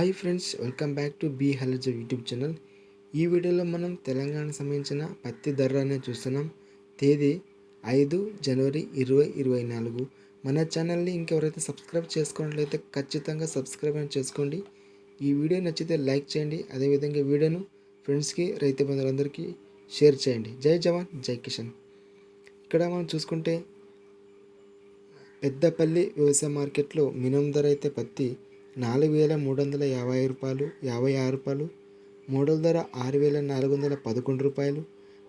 Hi friends welcome back to be హెలజ్ YouTube channel ఈ వీడియోలో మనం తెలంగాణ సంబంధించిన పత్తి ధర అనేది చూస్తున్నాం. తేదీ ఐదు జనవరి ఇరవై ఇరవై నాలుగు. మన ఛానల్ని ఇంకెవరైతే సబ్స్క్రైబ్ చేసుకున్నట్లయితే ఖచ్చితంగా సబ్స్క్రైబ్ అని చేసుకోండి. ఈ వీడియో నచ్చితే లైక్ చేయండి. అదేవిధంగా వీడియోను ఫ్రెండ్స్కి రైతు బంధువులందరికీ షేర్ చేయండి. జై జవాన్ జై కిషన్. ఇక్కడ మనం చూసుకుంటే పెద్దపల్లి వ్యవసాయ మార్కెట్లో మినిమం ధర అయితే పత్తి నాలుగు వేల మూడు వందల యాభై రూపాయలు యాభై ఆరు రూపాయలు మోడల్ ధర ఆరు వేల నాలుగు వందల పదకొండు రూపాయలు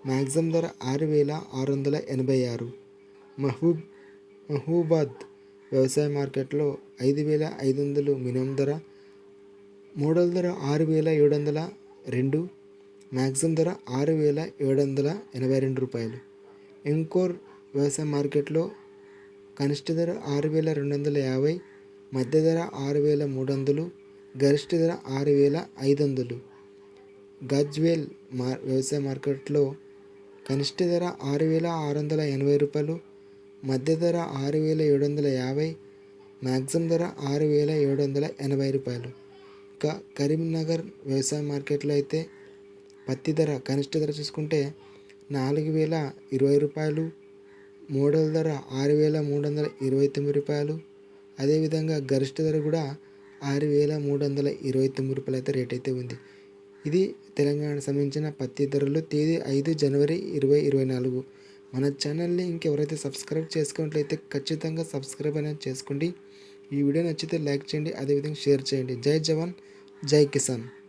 మ్యాక్సిమం ధర ఆరు వేల ఆరు వందల ఎనభై ఆరు. మహబూబ్ మహబూబాద్ వ్యవసాయ మార్కెట్లో ఐదు వేల ఐదు వందలు మినిమం ధర మోడల్ ధర ఆరు వేల ఏడు వందల రెండు మ్యాక్సిమం ధర ఆరు వేల ఏడు వందల ఎనభై రెండు రూపాయలు. ఎంకోర్ వ్యవసాయ మార్కెట్లో కనిష్ట ధర ఆరు వేల రెండు వందల యాభై మధ్య ధర ఆరు వేల మూడు వందలు గరిష్ట ధర ఆరు వేల ఐదు వందలు. గజ్వేల్ మార్ వ్యవసాయ మార్కెట్లో కనిష్ట ధర ఆరు వేల ఆరు వందల ఎనభై రూపాయలు మధ్య ధర ఆరు వేల ఏడు వందల యాభై మ్యాక్సిమం ధర ఆరు వేల ఏడు వందల ఎనభై రూపాయలు. ఇంకా కరీంనగర్ వ్యవసాయ మార్కెట్లో అయితే పత్తి ధర కనిష్ట ధర చూసుకుంటే నాలుగు వేల ఇరవై రూపాయలు మోడల్ ధర ఆరు వేల మూడు వందల ఇరవై తొమ్మిది రూపాయలు అదేవిధంగా గరిష్ట ధర కూడా ఆరు వేల మూడు వందల ఇరవై తొమ్మిది రూపాయలు అయితే రేట్ అయితే ఉంది. ఇది తెలంగాణకు సంబంధించిన పత్తి ధరలు తేదీ ఐదు జనవరి ఇరవై ఇరవై నాలుగు. మన ఛానల్ని ఇంకెవరైతే సబ్స్క్రైబ్ చేసుకున్నట్లయితే ఖచ్చితంగా సబ్స్క్రైబ్ అనేది చేసుకోండి. ఈ వీడియో నచ్చితే లైక్ చేయండి అదేవిధంగా షేర్ చేయండి. జై జవాన్ జై కిసాన్.